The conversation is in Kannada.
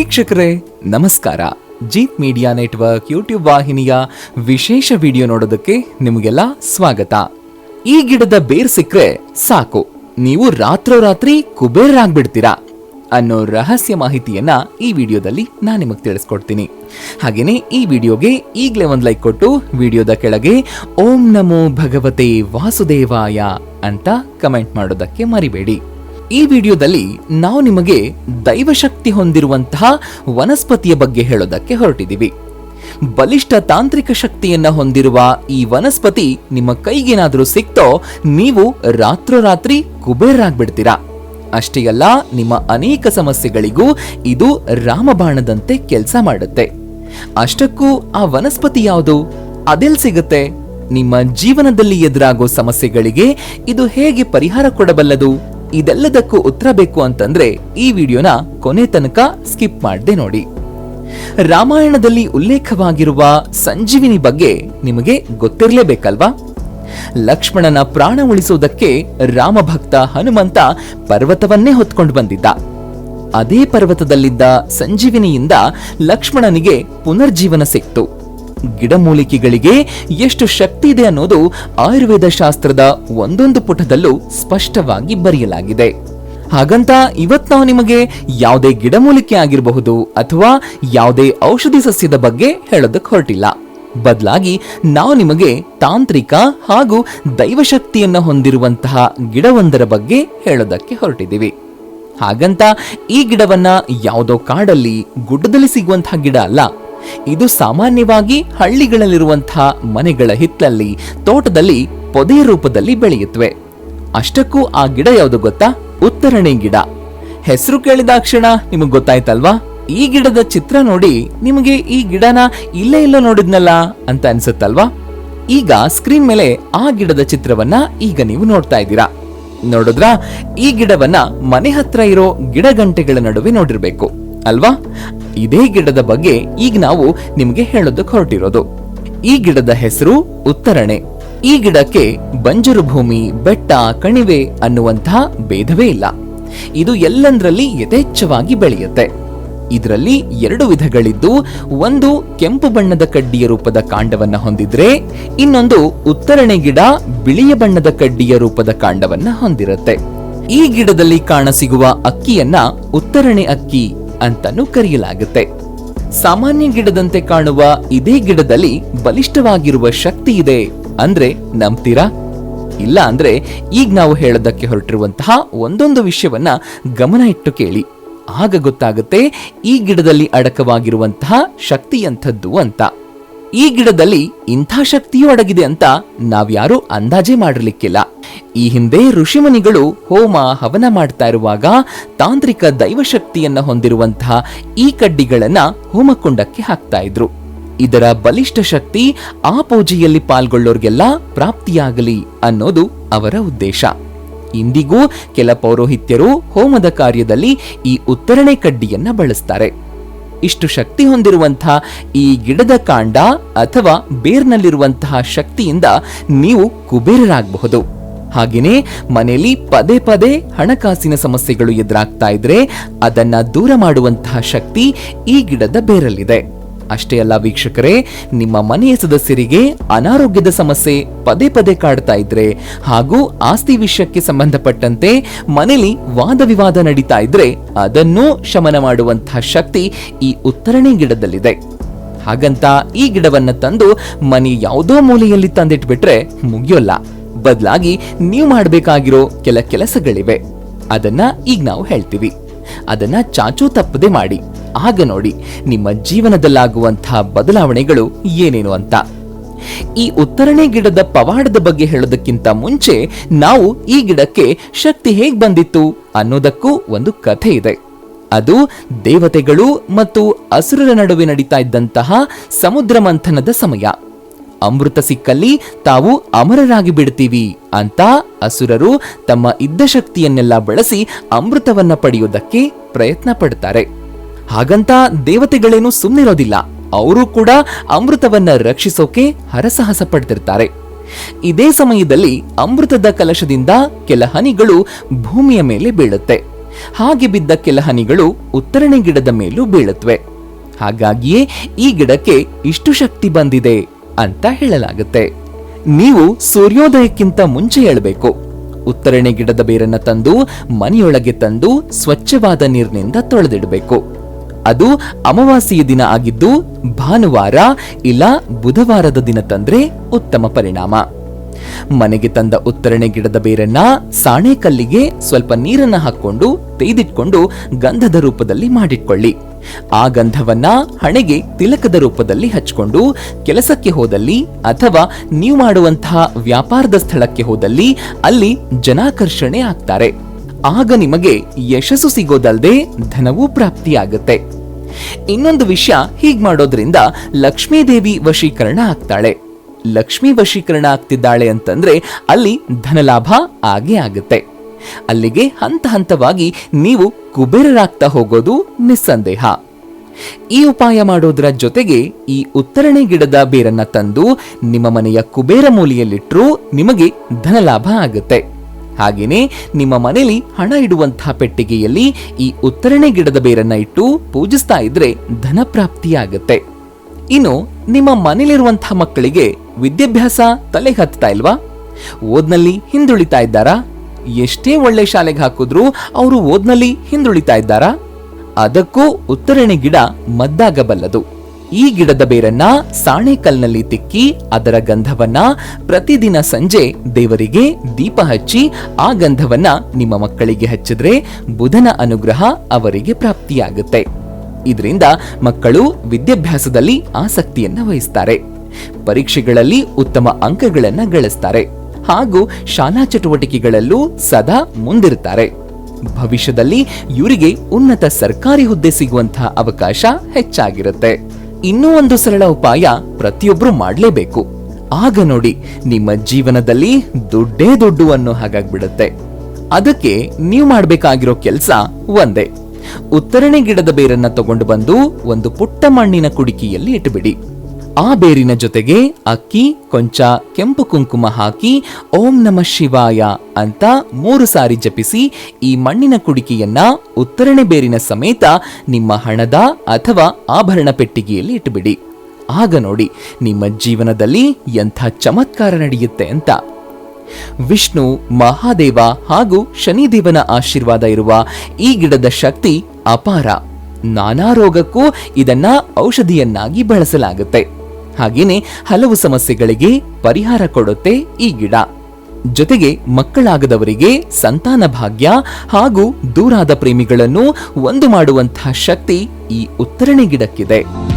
ವೀಕ್ಷಕರೇ, ನಮಸ್ಕಾರ. ಜೀತ್ ಮೀಡಿಯಾ ನೆಟ್ವರ್ಕ್ ಯೂಟ್ಯೂಬ್ ವಾಹಿನಿಯ ವಿಶೇಷ ವಿಡಿಯೋ ನೋಡೋದಕ್ಕೆ ನಿಮಗೆಲ್ಲ ಸ್ವಾಗತ. ಈ ಗಿಡದ ಬೇರ್ ಸಿಕ್ಕರೆ ಸಾಕು. ನೀವು ರಾತ್ರೋರಾತ್ರಿ ಕುಬೇರಾಗ್ಬಿಡ್ತೀರಾ ಅನ್ನೋ ರಹಸ್ಯ ಮಾಹಿತಿಯನ್ನ ಈ ವಿಡಿಯೋದಲ್ಲಿ ನಾನು ನಿಮಗೆ ತಿಳಿಸ್ಕೊಡ್ತೀನಿ. ಹಾಗೇನೆ ಈ ವಿಡಿಯೋಗೆ ಈಗಲೇ ಒಂದು ಲೈಕ್ ಕೊಟ್ಟು ವಿಡಿಯೋದ ಕೆಳಗೆ ಓಂ ನಮೋ ಭಗವತೆ ವಾಸುದೇವಾಯ ಅಂತ ಕಮೆಂಟ್ ಮಾಡೋದಕ್ಕೆ ಮರಿಬೇಡಿ. ಈ ವಿಡಿಯೋದಲ್ಲಿ ನಾವು ನಿಮಗೆ ದೈವಶಕ್ತಿ ಹೊಂದಿರುವಂತಹ ವನಸ್ಪತಿಯ ಬಗ್ಗೆ ಹೇಳೋದಕ್ಕೆ ಹೊರಟಿದ್ದೀವಿ. ಬಲಿಷ್ಠ ತಾಂತ್ರಿಕ ಶಕ್ತಿಯನ್ನ ಹೊಂದಿರುವ ಈ ವನಸ್ಪತಿ ನಿಮ್ಮ ಕೈಗೇನಾದರೂ ಸಿಕ್ತೋ ನೀವು ರಾತ್ರೋರಾತ್ರಿ ಕುಬೇರಾಗ್ಬಿಡ್ತೀರಾ ಅಷ್ಟೇ ಅಲ್ಲ, ನಿಮ್ಮ ಅನೇಕ ಸಮಸ್ಯೆಗಳಿಗೂ ಇದು ರಾಮಬಾಣದಂತೆ ಕೆಲಸ ಮಾಡುತ್ತೆ. ಅಷ್ಟಕ್ಕೂ ಆ ವನಸ್ಪತಿ ಯಾವುದು? ಅದೆಲ್ ಸಿಗುತ್ತೆ? ನಿಮ್ಮ ಜೀವನದಲ್ಲಿ ಎದುರಾಗೋ ಸಮಸ್ಯೆಗಳಿಗೆ ಇದು ಹೇಗೆ ಪರಿಹಾರ ಕೊಡಬಲ್ಲದು? ಇದೆಲ್ಲದಕ್ಕೂ ಉತ್ತರ ಬೇಕು ಅಂತಂದ್ರೆ ಈ ವಿಡಿಯೋನ ಕೊನೆ ತನಕ ಸ್ಕಿಪ್ ಮಾಡದೆ ನೋಡಿ. ರಾಮಾಯಣದಲ್ಲಿ ಉಲ್ಲೇಖವಾಗಿರುವ ಸಂಜೀವಿನಿ ಬಗ್ಗೆ ನಿಮಗೆ ಗೊತ್ತಿರಲೇಬೇಕಲ್ವಾ? ಲಕ್ಷ್ಮಣನ ಪ್ರಾಣ ಉಳಿಸುವುದಕ್ಕೆ ರಾಮಭಕ್ತ ಹನುಮಂತ ಪರ್ವತವನ್ನೇ ಹೊತ್ಕೊಂಡು ಬಂದಿದ್ದ. ಅದೇ ಪರ್ವತದಲ್ಲಿದ್ದ ಸಂಜೀವಿನಿಯಿಂದ ಲಕ್ಷ್ಮಣನಿಗೆ ಪುನರ್ಜೀವನ ಸಿಕ್ತು. ಗಿಡಮೂಲಿಕೆಗಳಿಗೆ ಎಷ್ಟು ಶಕ್ತಿ ಇದೆ ಅನ್ನೋದು ಆಯುರ್ವೇದ ಶಾಸ್ತ್ರದ ಒಂದೊಂದು ಪುಟದಲ್ಲೂ ಸ್ಪಷ್ಟವಾಗಿ ಬರೆಯಲಾಗಿದೆ. ಹಾಗಂತ ಇವತ್ ನಾವು ನಿಮಗೆ ಯಾವುದೇ ಗಿಡಮೂಲಿಕೆ ಆಗಿರಬಹುದು ಅಥವಾ ಯಾವುದೇ ಔಷಧಿ ಸಸ್ಯದ ಬಗ್ಗೆ ಹೇಳೋದಕ್ಕೆ ಹೊರಟಿಲ್ಲ. ಬದಲಾಗಿ ನಾವು ನಿಮಗೆ ತಾಂತ್ರಿಕ ಹಾಗೂ ದೈವಶಕ್ತಿಯನ್ನ ಹೊಂದಿರುವಂತಹ ಗಿಡವೊಂದರ ಬಗ್ಗೆ ಹೇಳೋದಕ್ಕೆ ಹೊರಟಿದ್ದೀವಿ. ಹಾಗಂತ ಈ ಗಿಡವನ್ನ ಯಾವುದೋ ಕಾಡಲ್ಲಿ ಗುಡ್ಡದಲ್ಲಿ ಸಿಗುವಂತಹ ಗಿಡ ಅಲ್ಲ ಇದು ಸಾಮಾನ್ಯವಾಗಿ ಹಳ್ಳಿಗಳಲ್ಲಿರುವಂತಹ ಮನೆಗಳ ಹಿತ್ತಲಲ್ಲಿ ತೋಟದಲ್ಲಿ, ಪೊದೆ ರೂಪದಲ್ಲಿ ಬೆಳೆಯುತ್ತವೆ. ಅಷ್ಟಕ್ಕೂ ಆ ಗಿಡ ಯಾವುದು ಗೊತ್ತಾ? ಉತ್ತರಣೆ ಗಿಡ. ಹೆಸರು ಕೇಳಿದಾಕ್ಷಣ ನಿಮಗೆ ಗೊತ್ತಾಯ್ತಲ್ವಾ? ಈ ಗಿಡದ ಚಿತ್ರ ನೋಡಿ ನಿಮಗೆ ಈ ಗಿಡನ ಇಲ್ಲೇ ಇಲ್ಲ ನೋಡಿದ್ನಲ್ಲ ಅಂತ ಅನ್ಸುತ್ತಲ್ವಾ? ಈಗ ಸ್ಕ್ರೀನ್ ಮೇಲೆ ಆ ಗಿಡದ ಚಿತ್ರವನ್ನ ಈಗ ನೀವು ನೋಡ್ತಾ ಇದ್ದೀರಾ. ನೋಡಿದ್ರ? ಈ ಗಿಡವನ್ನ ಮನೆ ಹತ್ರ ಇರೋ ಗಿಡಗಂಟೆಗಳ ನಡುವೆ ನೋಡಿರ್ಬೇಕು. ಅಲ್ವಾ? ಇದೇ ಗಿಡದ ಬಗ್ಗೆ ಈಗ ನಾವು ನಿಮಗೆ ಹೇಳೋದಕ್ಕೆ ಹೊರಟಿರೋದು. ಈ ಗಿಡದ ಹೆಸರು ಉತ್ತರಣೆ. ಈ ಗಿಡಕ್ಕೆ ಬಂಜರು ಭೂಮಿ, ಬೆಟ್ಟ, ಕಣಿವೆ ಅನ್ನುವಂತಹ ಭೇದವೇ ಇಲ್ಲ. ಇದು ಎಲ್ಲಂದ್ರಲ್ಲಿ ಯಥೇಚ್ಛವಾಗಿ ಬೆಳೆಯುತ್ತೆ. ಇದರಲ್ಲಿ ಎರಡು ವಿಧಗಳಿದ್ದು, ಒಂದು ಕೆಂಪು ಬಣ್ಣದ ಕಡ್ಡಿಯ ರೂಪದ ಕಾಂಡವನ್ನ ಹೊಂದಿದ್ರೆ, ಇನ್ನೊಂದು ಉತ್ತರಣೆ ಗಿಡ ಬಿಳಿಯ ಬಣ್ಣದ ಕಡ್ಡಿಯ ರೂಪದ ಕಾಂಡವನ್ನ ಹೊಂದಿರುತ್ತೆ. ಈ ಗಿಡದಲ್ಲಿ ಕಾಣಸಿಗುವ ಅಕ್ಕಿಯನ್ನ ಉತ್ತರಣೆ ಅಕ್ಕಿ ಅಂತಾನು ಕರೆಯಲಾಗುತ್ತೆ. ಸಾಮಾನ್ಯ ಗಿಡದಂತೆ ಕಾಣುವ ಇದೇ ಗಿಡದಲ್ಲಿ ಬಲಿಷ್ಠವಾಗಿರುವ ಶಕ್ತಿ ಇದೆ. ಅಂದ್ರೆ ನಂಬ್ತೀರಾ? ಇಲ್ಲ ಅಂದ್ರೆ ಈಗ ನಾವು ಹೇಳೋದಕ್ಕೆ ಹೊರಟಿರುವಂತಹ ಒಂದೊಂದು ವಿಷಯವನ್ನ ಗಮನ ಇಟ್ಟು ಕೇಳಿ. ಆಗ ಗೊತ್ತಾಗುತ್ತೆ ಈ ಗಿಡದಲ್ಲಿ ಅಡಕವಾಗಿರುವಂತಹ ಶಕ್ತಿ ಎಂಥದ್ದು ಅಂತ. ಈ ಗಿಡದಲ್ಲಿ ಇಂಥ ಶಕ್ತಿಯೂ ಅಡಗಿದೆ ಅಂತ ನಾವ್ಯಾರೂ ಅಂದಾಜೆ ಮಾಡಲಿಕ್ಕಿಲ್ಲ ಈ ಹಿಂದೆ ಋಷಿಮುನಿಗಳು ಹೋಮ ಹವನ ಮಾಡ್ತಾ ಇರುವಾಗ ತಾಂತ್ರಿಕ ದೈವಶಕ್ತಿಯನ್ನ ಹೊಂದಿರುವಂತಹ ಈ ಕಡ್ಡಿಗಳನ್ನ ಹೋಮಕುಂಡಕ್ಕೆ ಹಾಕ್ತಾ ಇದ್ರು. ಇದರ ಬಲಿಷ್ಠ ಶಕ್ತಿ ಆ ಪೂಜೆಯಲ್ಲಿ ಪಾಲ್ಗೊಳ್ಳೋರ್ಗೆಲ್ಲ ಪ್ರಾಪ್ತಿಯಾಗಲಿ ಅನ್ನೋದು ಅವರ ಉದ್ದೇಶ. ಇಂದಿಗೂ ಕೆಲ ಪೌರೋಹಿತ್ಯರು ಹೋಮದ ಕಾರ್ಯದಲ್ಲಿ ಈ ಉತ್ತರಣೆ ಕಡ್ಡಿಯನ್ನ ಬಳಸ್ತಾರೆ. ಇಷ್ಟು ಶಕ್ತಿ ಹೊಂದಿರುವಂತಹ ಈ ಗಿಡದ ಕಾಂಡ ಅಥವಾ ಬೇರ್ನಲ್ಲಿರುವಂತಹ ಶಕ್ತಿಯಿಂದ ನೀವು ಕುಬೇರರಾಗಬಹುದು. ಹಾಗೆಯೇ ಮನೆಯಲ್ಲಿ ಪದೇ ಪದೇ ಹಣಕಾಸಿನ ಸಮಸ್ಯೆಗಳು ಎದುರಾಗ್ತಾ ಇದ್ರೆ ಅದನ್ನ ದೂರ ಮಾಡುವಂತಹ ಶಕ್ತಿ ಈ ಗಿಡದ ಬೇರಲ್ಲಿದೆ. ಅಷ್ಟೇ ಅಲ್ಲ ವೀಕ್ಷಕರೇ, ನಿಮ್ಮ ಮನೆಯ ಸದಸ್ಯರಿಗೆ ಅನಾರೋಗ್ಯದ ಸಮಸ್ಯೆ ಪದೇ ಪದೇ ಕಾಡ್ತಾ ಇದ್ರೆ ಹಾಗೂ ಆಸ್ತಿ ವಿಷಯಕ್ಕೆ ಸಂಬಂಧಪಟ್ಟಂತೆ ಮನೆಯಲ್ಲಿ ವಾದ ವಿವಾದ ನಡೀತಾ ಇದ್ರೆ ಅದನ್ನು ಶಮನ ಮಾಡುವಂತಹ ಶಕ್ತಿ ಈ ಉತ್ತರಣೆ ಗಿಡದಲ್ಲಿದೆ. ಹಾಗಂತ ಈ ಗಿಡವನ್ನ ತಂದು ಮನೆ ಯಾವುದೋ ಮೂಲೆಯಲ್ಲಿ ತಂದಿಟ್ಬಿಟ್ರೆ ಮುಗಿಯೋಲ್ಲ. ಬದಲಾಗಿ ನೀವು ಮಾಡಬೇಕಾಗಿರೋ ಕೆಲ ಕೆಲಸಗಳಿವೆ. ಅದನ್ನ ಈಗ ನಾವು ಹೇಳ್ತೀವಿ. ಅದನ್ನ ಚಾಚೂ ತಪ್ಪದೆ ಮಾಡಿ. ಆಗ ನೋಡಿ, ನಿಮ್ಮ ಜೀವನದಲ್ಲಾಗುವಂತಹ ಬದಲಾವಣೆಗಳು ಏನೇನು ಅಂತ. ಈ ಉತ್ತರಣೆ ಗಿಡದ ಪವಾಡದ ಬಗ್ಗೆ ಹೇಳೋದಕ್ಕಿಂತ ಮುಂಚೆ, ನಾವು ಈ ಗಿಡಕ್ಕೆ ಶಕ್ತಿ ಹೇಗ್ ಬಂದಿತ್ತು ಅನ್ನೋದಕ್ಕೂ ಒಂದು ಕಥೆ ಇದೆ. ಅದು ದೇವತೆಗಳು ಮತ್ತು ಅಸುರರ ನಡುವೆ ನಡೀತಾ ಇದ್ದಂತಹ ಸಮುದ್ರ ಮಂಥನದ ಸಮಯ. ಅಮೃತ ಸಿಕ್ಕಲ್ಲಿ ತಾವು ಅಮರರಾಗಿ ಬಿಡ್ತೀವಿ ಅಂತ ಅಸುರರು ತಮ್ಮ ಇದ್ದ ಶಕ್ತಿಯನ್ನೆಲ್ಲ ಬಳಸಿ ಅಮೃತವನ್ನ ಪಡೆಯೋದಕ್ಕೆ ಪ್ರಯತ್ನ ಪಡ್ತಾರೆ. ಹಾಗಂತ ದೇವತೆಗಳೇನು ಸುಮ್ಮನಿರೋದಿಲ್ಲ ಅವರು ಕೂಡ ಅಮೃತವನ್ನ ರಕ್ಷಿಸೋಕೆ ಹರಸಾಹಸ ಪಡ್ತಿರ್ತಾರೆ. ಇದೇ ಸಮಯದಲ್ಲಿ ಅಮೃತದ ಕಲಶದಿಂದ ಕೆಲ ಹನಿಗಳು ಭೂಮಿಯ ಮೇಲೆ ಬೀಳುತ್ತೆ. ಹಾಗೆ ಬಿದ್ದ ಕೆಲ ಹನಿಗಳು ಉತ್ತರಣೆ ಗಿಡದ ಮೇಲೂ ಬೀಳುತ್ತವೆ ಹಾಗಾಗಿಯೇ ಈ ಗಿಡಕ್ಕೆ ಇಷ್ಟು ಶಕ್ತಿ ಬಂದಿದೆ. ಅಂತ ಹೇಳಲಾಗುತ್ತೆ. ನೀವು ಸೂರ್ಯೋದಯಕ್ಕಿಂತ ಮುಂಚೆ ಹೇಳಬೇಕು ಉತ್ತರಣೆ ಗಿಡದ ಬೇರನ್ನ ತಂದು, ಮನೆಯೊಳಗೆ ತಂದು, ಸ್ವಚ್ಛವಾದ ನೀರಿನಿಂದ ತೊಳೆದಿಡಬೇಕು. ಅದು ಅಮಾವಾಸ್ಯೆಯ ದಿನ ಆಗಿದ್ದು ಭಾನುವಾರ ಇಲ್ಲ ಬುಧವಾರದ ದಿನ ತಂದ್ರೆ ಉತ್ತಮ ಪರಿಣಾಮ. ಮನೆಗೆ ತಂದ ಉತ್ತರಣೆ ಗಿಡದ ಬೇರನ್ನ ಸಾಣೆಕಲ್ಲಿಗೆ ಸ್ವಲ್ಪ ನೀರನ್ನ ಹಾಕೊಂಡು ತೆಗೆದಿಟ್ಕೊಂಡು ಗಂಧದ ರೂಪದಲ್ಲಿ ಮಾಡಿಟ್ಕೊಳ್ಳಿ. ಆ ಗಂಧವನ್ನ ಹಣೆಗೆ ತಿಲಕದ ರೂಪದಲ್ಲಿ ಹಚ್ಕೊಂಡು ಕೆಲಸಕ್ಕೆ ಹೋದಲ್ಲಿ ಅಥವಾ ನೀವು ಮಾಡುವಂತಹ ವ್ಯಾಪಾರದ ಸ್ಥಳಕ್ಕೆ ಹೋದಲ್ಲಿ ಅಲ್ಲಿ ಜನಾಕರ್ಷಣೆ ಆಗ್ತಾರೆ. ಆಗ ನಿಮಗೆ ಯಶಸ್ಸು ಸಿಗೋದಲ್ಲದೆ ಧನವೂ ಪ್ರಾಪ್ತಿಯಾಗುತ್ತೆ. ಇನ್ನೊಂದು ವಿಷಯ ಹೀಗ್ ಮಾಡೋದ್ರಿಂದ ಲಕ್ಷ್ಮೀದೇವಿ ವಶೀಕರಣ ಆಗ್ತಾಳೆ. ಲಕ್ಷ್ಮೀ ವಶೀಕರಣ ಆಗ್ತಿದ್ದಾಳೆ ಅಂತಂದ್ರೆ ಅಲ್ಲಿ ಧನಲಾಭ ಆಗೇ ಆಗುತ್ತೆ. ಅಲ್ಲಿಗೆ ಹಂತ ಹಂತವಾಗಿ ನೀವು ಕುಬೇರರಾಗ್ತಾ ಹೋಗೋದು ನಿಸ್ಸಂದೇಹ. ಈ ಉಪಾಯ ಮಾಡೋದ್ರ ಜೊತೆಗೆ ಈ ಉತ್ತರಣೆ ಗಿಡದ ಬೇರನ್ನ ತಂದು ನಿಮ್ಮ ಮನೆಯ ಕುಬೇರ ಮೂಲೆಯಲ್ಲಿಟ್ಟರೂ ನಿಮಗೆ ಧನಲಾಭ ಆಗುತ್ತೆ. ಹಾಗೆಯೇ ನಿಮ್ಮ ಮನೆಯಲ್ಲಿ ಹಣ ಇಡುವಂತಹ ಪೆಟ್ಟಿಗೆಯಲ್ಲಿ ಈ ಉತ್ತರಣೆ ಗಿಡದ ಬೇರನ್ನ ಇಟ್ಟು ಪೂಜಿಸ್ತಾ ಇದ್ರೆ ಧನ ಪ್ರಾಪ್ತಿಯಾಗುತ್ತೆ. ಇನ್ನು ನಿಮ್ಮ ಮನೇಲಿರುವಂತಹ ಮಕ್ಕಳಿಗೆ ವಿದ್ಯಾಭ್ಯಾಸ ತಲೆ ಹತ್ತಾ ಇಲ್ವಾ? ಓದ್ನಲ್ಲಿ ಹಿಂದುಳಿತಾ ಇದ್ದಾರಾ? ಎಷ್ಟೇ ಒಳ್ಳೆ ಶಾಲೆಗೆ ಹಾಕಿದ್ರೂ ಅವರು ಓದ್ನಲ್ಲಿ ಹಿಂದುಳಿತಾ ಇದ್ದಾರಾ? ಅದಕ್ಕೂ ಉತ್ತರಣೆ ಗಿಡ ಮದ್ದಾಗಬಲ್ಲದು. ಈ ಗಿಡದ ಬೇರನ್ನ ಸಾಣೆಕಲ್ನಲ್ಲಿ ತಿಕ್ಕಿ ಅದರ ಗಂಧವನ್ನ ಪ್ರತಿದಿನ ಸಂಜೆ ದೇವರಿಗೆ ದೀಪ ಹಚ್ಚಿ ಆ ಗಂಧವನ್ನ ನಿಮ್ಮ ಮಕ್ಕಳಿಗೆ ಹಚ್ಚಿದ್ರೆ ಬುಧನ ಅನುಗ್ರಹ ಅವರಿಗೆ ಪ್ರಾಪ್ತಿಯಾಗುತ್ತೆ. ಇದರಿಂದ ಮಕ್ಕಳು ವಿದ್ಯಾಭ್ಯಾಸದಲ್ಲಿ ಆಸಕ್ತಿಯನ್ನ ವಹಿಸ್ತಾರೆ. ಪರೀಕ್ಷೆಗಳಲ್ಲಿ ಉತ್ತಮ ಅಂಕಗಳನ್ನು ಗಳಿಸ್ತಾರೆ. ಹಾಗೂ ಶಾಲಾ ಚಟುವಟಿಕೆಗಳಲ್ಲೂ ಸದಾ ಮುಂದಿರ್ತಾರೆ ಭವಿಷ್ಯದಲ್ಲಿ ಇವರಿಗೆ ಉನ್ನತ ಸರ್ಕಾರಿ ಹುದ್ದೆ ಸಿಗುವಂತಹ ಅವಕಾಶ ಹೆಚ್ಚಾಗಿರುತ್ತೆ. ಇನ್ನೂ ಒಂದು ಸರಳ ಉಪಾಯ ಪ್ರತಿಯೊಬ್ಬರು ಮಾಡಲೇಬೇಕು. ಆಗ ನೋಡಿ ನಿಮ್ಮ ಜೀವನದಲ್ಲಿ ದುಡ್ಡೇ ದುಡ್ಡು ಅನ್ನೋ ಹಾಗಾಗ್ಬಿಡುತ್ತೆ. ಅದಕ್ಕೆ ನೀವು ಮಾಡಬೇಕಾಗಿರೋ ಕೆಲಸ ಒಂದೇ. ಉತ್ತರಣೆ ಗಿಡದ ಬೇರನ್ನ ತಗೊಂಡು ಬಂದು ಒಂದು ಪುಟ್ಟ ಮಣ್ಣಿನ ಕುಡಿಕೆಯಲ್ಲಿ ಇಟ್ಟುಬಿಡಿ ಆ ಬೇರಿನ ಜೊತೆಗೆ ಅಕ್ಕಿ, ಕೊಂಚ, ಕೆಂಪು ಕುಂಕುಮ ಹಾಕಿ ಓಂ ನಮ ಶಿವಾಯ ಅಂತ ಮೂರು ಸಾರಿ ಜಪಿಸಿ ಈ ಮಣ್ಣಿನ ಕುಡಿಕೆಯನ್ನ ಉತ್ತರಣೆ ಬೇರಿನ ಸಮೇತ ನಿಮ್ಮ ಹಣದ ಅಥವಾ ಆಭರಣ ಪೆಟ್ಟಿಗೆಯಲ್ಲಿ ಇಟ್ಟುಬಿಡಿ. ಆಗ ನೋಡಿ, ನಿಮ್ಮ ಜೀವನದಲ್ಲಿ ಎಂಥ ಚಮತ್ಕಾರ ನಡೆಯುತ್ತೆ ಅಂತ. ವಿಷ್ಣು, ಮಹಾದೇವ ಹಾಗೂ ಶನಿದೇವನ ಆಶೀರ್ವಾದ ಇರುವ ಈ ಗಿಡದ ಶಕ್ತಿ ಅಪಾರ. ನಾನಾ ರೋಗಕ್ಕೂ ಇದನ್ನ ಔಷಧಿಯನ್ನಾಗಿ ಬಳಸಲಾಗುತ್ತೆ. ಹಾಗೇನೆ ಹಲವು ಸಮಸ್ಯೆಗಳಿಗೆ ಪರಿಹಾರ ಕೊಡುತ್ತೆ ಈ ಗಿಡ. ಜೊತೆಗೆ ಮಕ್ಕಳಾಗದವರಿಗೆ ಸಂತಾನ ಭಾಗ್ಯ ಹಾಗೂ ದೂರಾದ ಪ್ರೇಮಿಗಳನ್ನು ಒಂದು ಮಾಡುವಂತಹ ಶಕ್ತಿ ಈ ಉತ್ತರಣೆ ಗಿಡಕ್ಕಿದೆ.